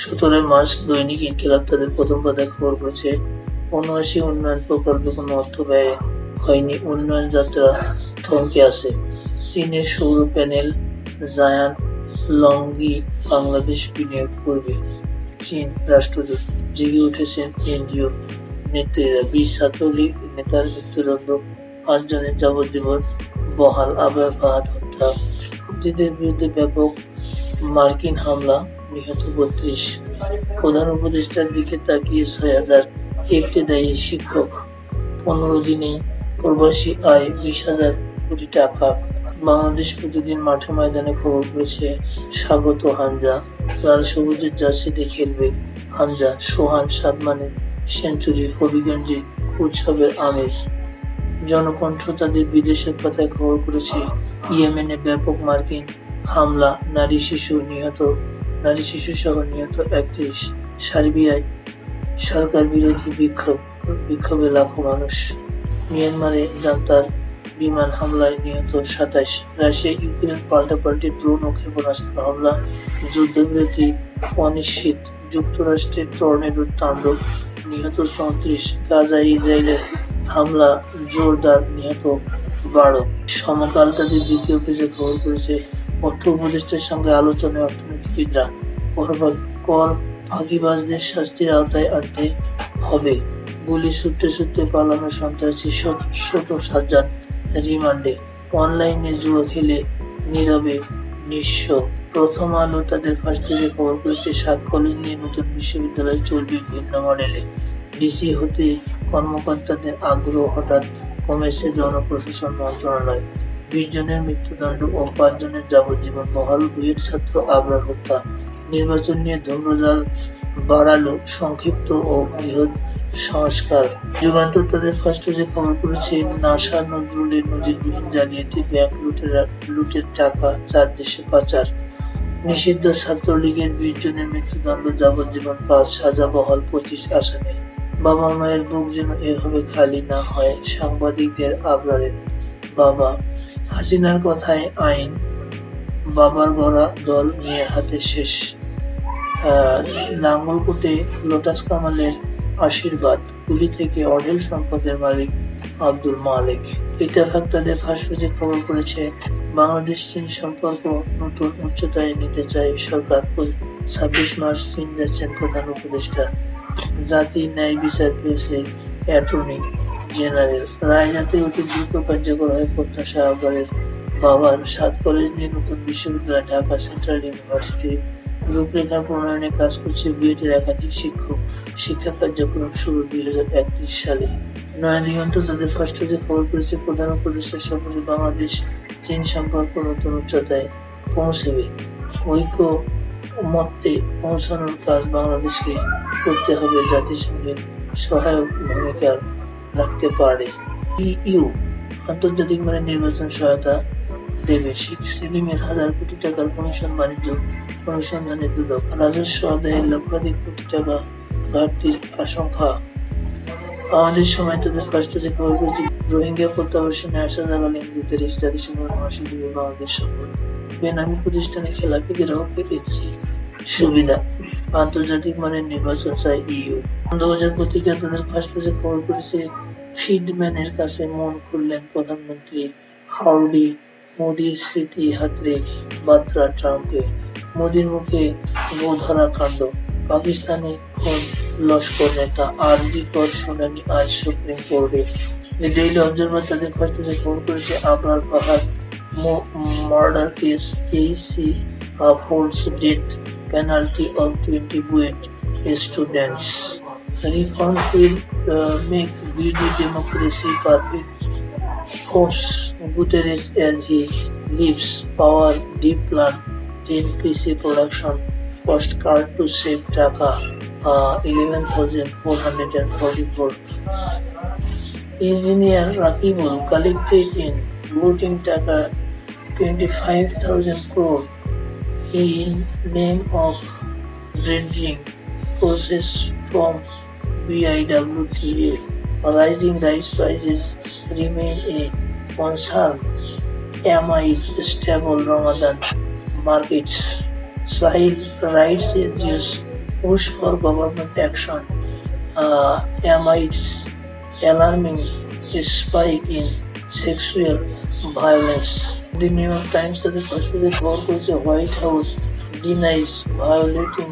সতেরোই মার্চ দৈনিক ইনকিলাব তাদের প্রথম পাতায় খবর করেছে উনআশি উন্নয়ন প্রকল্পে কোনো অর্থ ব্যয় হয়নি, উন্নয়ন যাত্রা থমকে আছে। চীনের সৌর প্যানেল জায়ান লংগি বাংলাদেশ বিনিয়োগ করবে। চীন রাষ্ট্রদূত জেগে উঠেছেন এনজিও নেত্রীরা। বিশ ছাত্রলীগ নেতার মৃত্যুদণ্ড, পাঁচজনের যাবজ্জীবন, বহাল আবার ফাহাদ হত্যা। বিরুদ্ধে ব্যাপক মার্কিন হামলা নিহত বত্রিশ। প্রধান উপদেষ্টার দিকে তাকিয়ে ছয় হাজার একটি দায়ী শিক্ষক। পনেরো দিনে প্রবাসী আয় বিশ হাজার কোটি টাকা। বাংলাদেশ প্রতিদিন মাঠে ময়দানে খবর করেছে স্বাগত হামজা। লাল সবুজের জার্সিতে খেলবে হামজা সোহান সাদমানের সেঞ্চুরি হবিগঞ্জে উৎসবের আমেজ। জনকণ্ঠ তাদের বিদেশের পাতায় খবর করেছে, ইয়েমেনে ব্যাপক মার্কিন হামলা, নারী শিশু নিহত। নারী শিশু সহ নিহত একত্রিশ সার্বিয়ায় সরকার বিরোধী বিক্ষোভ, বিক্ষোভে লাখো মানুষ। মিয়ানমারে জান্তার বিমান হামলায় নিহত সাতাশ। রাশিয়া ইউক্রেন পাল্টাপাল্টি ড্রোন ও ক্ষেপণাস্ত্র হামলা, যুদ্ধবিরতি অনিশ্চিত যুক্তরাষ্ট্রের টর্নেডোর তাণ্ডব, নিহত চৌত্রিশ। গাজা ইসরায়েলের হামলা জোরদার, নিহত বারো। সমকাল তাদের দ্বিতীয় পেজে খবর করেছে অর্থ উপদেষ্টার সঙ্গে আলোচনায় অর্থনীতিবিদরা কর ফাঁকিবাজদের শাস্তির আওতায় আনতে হবে গুলি ছুটতে ছুটতে পালানো সন্ত্রাসী শত- ছোট সাজ্জাদ রিমান্ডে অনলাইনে জুয়া খেলে নীরবে নিঃস্ব। প্রথম আলো তাদের ফার্স্ট পেজে খবর করেছে, সাত কলেজ নিয়ে নতুন বিশ্ববিদ্যালয় চলবে ভিন্ন মডেলে ডিসি হতে কর্মকর্তাদের আগ্রহ হঠাৎ কমেছে জনপ্রশাসন মন্ত্রণালয়। বিশ জনের মৃত্যুদণ্ড ও পাঁচ জনের যাবজ্জীবন বহাল বুয়েট ছাত্র আবরার হত্যা। নির্বাচন নিয়ে ধূম্রজাল বাড়ালো সংক্ষিপ্ত ও বৃহৎ সংস্কার। যুগান্তর তাদের ফার্স্ট পেজে খবর করেছে নাসা নজরুলের নজিরবিহীন জালিয়াতি ব্যাংক লুটের লুটের টাকা চার দেশে পাচার। নিষিদ্ধ ছাত্রলীগের বিশ জনের মৃত্যুদণ্ড, যাবজ্জীবন পাঁচ, সাজা বহাল পঁচিশ আসামে বাবা মায়ের বুক যেন এভাবে খালি না হয়, সাংবাদিকদের আবরারের বাবা হাসিনার কথায় আইন, বাবার গড়া দল, মেয়ের হাতে শেষ নাঙ্গলকোটে লোটাস কামালের আশীর্বাদ গুলি থেকে অঢেল সম্পদের মালিক আব্দুল মালিক। ইত্তেফাক তাদের ফাঁসফুজে খবর করেছে বাংলাদেশ চীন সম্পর্ক নতুন উচ্চতায় নিতে চায় সরকার। ছাব্বিশ মার্চ চীন যাচ্ছেন প্রধান উপদেষ্টা। জাতি ন্যায় বিচার পেয়েছে অ্যাটর্নি। জেনারেল। অতি দ্রুত কার্যকর বাবার সাত কলেজ নিয়ে নতুন বিশ্ববিদ্যালয়, ঢাকা সেন্ট্রাল ইউনিভার্সিটি। রূপরেখা প্রণয়নে কাজ করছে একাধিক শিক্ষক। শিক্ষা কার্যক্রম শুরু দুই হাজার একত্রিশ সালে। দিগন্ত তাদের ফার্স্ট খবর প্রধান উপদেষ্টা সফরে বাংলাদেশ চীন সম্পর্ক নতুন উচ্চতায় পৌঁছবে। ঐক্য মতে পৌঁছানোর কাজ বাংলাদেশকে করতে হবে জাতিসংঘের সহায়ক ভূমিকা রাখতে পারে। ইইউ, আন্তর্জাতিক মানে নির্বাচন সহায়তা দেবে। শেখ সেলিমের হাজার কোটি টাকার কমিশন বাণিজ্য অনুসন্ধানে দুদক। রাজস্ব আদায়ের লক্ষাধিক কোটি টাকা ঘাটতির আশঙ্কা। আমাদের সময় তাদের খবর করেছে রোহিঙ্গা প্রত্যাবাসনে আসা জাগালিন গুতেরিস জাতিসংঘ মহাসচিবের বাংলাদেশ সফর বেনামি প্রতিষ্ঠানে খেলাপিদেরও পেয়েছি সুবিধা, আন্তর্জাতিক মানের নির্বাচন চায় ইউ আনন্দবাজার পত্রিকা তাদের ফার্স্ট পেজে খবর করেছে ফিডম্যানের কাছে মন খুললেন প্রধানমন্ত্রী হাউডি মোদির স্মৃতি হাতরে বার্তা ট্রাম্পে মোদির মুখে গোধরা কাণ্ড। পাকিস্তানে খুন লস্কর নেতা আরজি কর শুনানি আজ সুপ্রিম কোর্টে। ডেইলি অবজারভার তাদের পেজে খবর করেছে আবরার পাহাড় murder case HC upholds death penalty of 20 Buet students. Reforms will uh, BD democracy perfect. Hopes Guterres as he leaves power deep plan 10 PC production postcard to save Dhaka uh, 11,444. Engineer Rakibul collected in looting Dhaka 25,000 crore in name of dredging process from BIWTA Rising rice prices remain a concern amid stable Ramadan markets. Sahil writes NGOs push for government action uh, amidst alarming spike in sexual violence. The New York Times তাদের পাশাপাশি খবর করেছে White house denies violating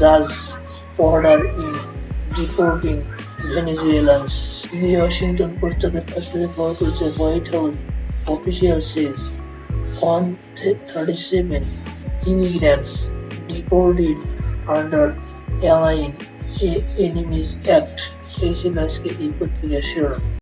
জাজ order in ডিপোর্টিং ভেনেজুয়েলান্স the Washington Post তাদের পাশাপাশি খবর করেছে White House official says on 37 immigrants deported under Alien Enemies Act. এই ছিল আজকে এই পত্রিকার শিরোনাম